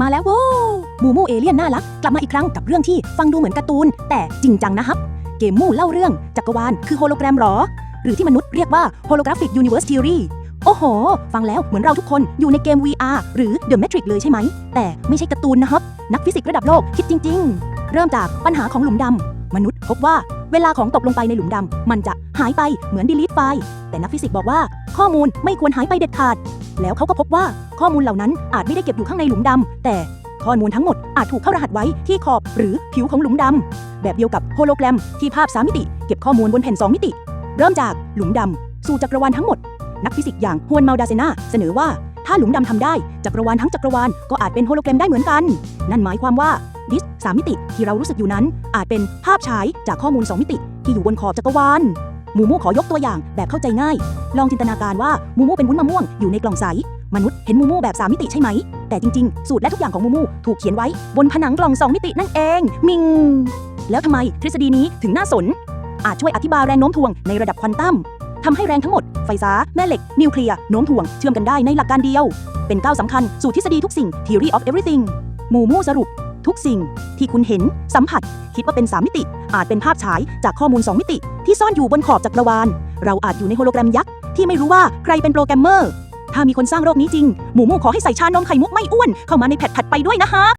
มาแล้วโว้มูมูเอเลี่ยนน่ารัก กลับมาอีกครั้งกับเรื่องที่ฟังดูเหมือนการ์ตูน แต่จริงจังนะครับ เกมมูเล่าเรื่องจักรวาลคือโฮโลแกรมหรอ หรือที่มนุษย์เรียกว่า Holographic Universe Theory โอ้โห ฟังแล้วเหมือนเราทุกคนอยู่ในเกม VR หรือ The Matrix เลยใช่ไหม แต่ไม่ใช่การ์ตูนนะครับ นักฟิสิกส์ระดับโลกคิดจริง ๆ เริ่มจากปัญหาของหลุมดำมนุษย์พบว่า เวลาของตกลงไปในหลุมดำ มันจะหายไปเหมือน delete ไฟล์ แต่นักฟิสิกส์บอกว่าข้อมูลไม่ควรหายไปเด็ดขาด แล้วเขาก็พบว่าข้อมูลเหล่านั้นอาจไม่ได้เก็บอยู่ข้างในหลุมดำ แต่ข้อมูลทั้งหมดอาจถูกเข้ารหัสไว้ที่ขอบหรือผิวของหลุมดำ แบบเดียวกับโฮโลแกรมที่ภาพ3มิติ เก็บข้อมูลบนแผ่น2มิติ เริ่มจากหลุมดำสู่จักรวาลทั้งหมด นักฟิสิกส์อย่างฮวนเมาดาเซนาเสนอว่าถ้าหลุมดำทำได้จักรวาลทั้งจักรวาลก็อาจเป็นโฮโลแกรมได้เหมือนกัน นั่นหมายความว่า ดิสสามมิติ ที่เรารู้สึกอยู่นั้น อาจเป็นภาพฉายจากข้อมูล 2 มิติ ที่อยู่บนขอบจักรวาลหมูมูขอยกตัวอย่างแบบเข้าใจง่าย ลองจินตนาการว่ามูมูเป็นวุ้นมะม่วงอยู่ในกล่องใส มนุษย์เห็นมูมูแบบ 3 มิติใช่ไหม แต่จริงๆ สูตรและทุกอย่างของมูมูถูกเขียนไว้บนผนังกล่อง 2 มิตินั่นเอง มิง แล้วทำไมทฤษฎีนี้ถึงน่าสน อาจช่วยอธิบายแรงโน้มถ่วงในระดับควอนตัมทำให้แรงทั้งหมด ไฟฟ้า แม่เหล็ก นิวเคลียร์ โน้มถ่วง เชื่อมกันได้ในหลักการเดียว เป็นก้าวสำคัญสู่ทฤษฎีทุกสิ่ง theory of everything มูมูสรุป ทุกสิ่งที่คุณเห็น สัมผัส คิดว่าเป็น 3 มิติ อาจเป็นภาพฉายจากข้อมูล 2 มิติ ที่ซ่อนอยู่บนขอบจักรวาล เราอาจอยู่ในโฮโลแกรมยักษ์ที่ไม่รู้ว่าใครเป็นโปรแกรมเมอร์ ถ้ามีคนสร้างโรคนี้จริง หมูมูขอให้ใส่ชานมไข่มุกไม่อ้วน เข้ามาในแพดถัดไปด้วยนะฮะ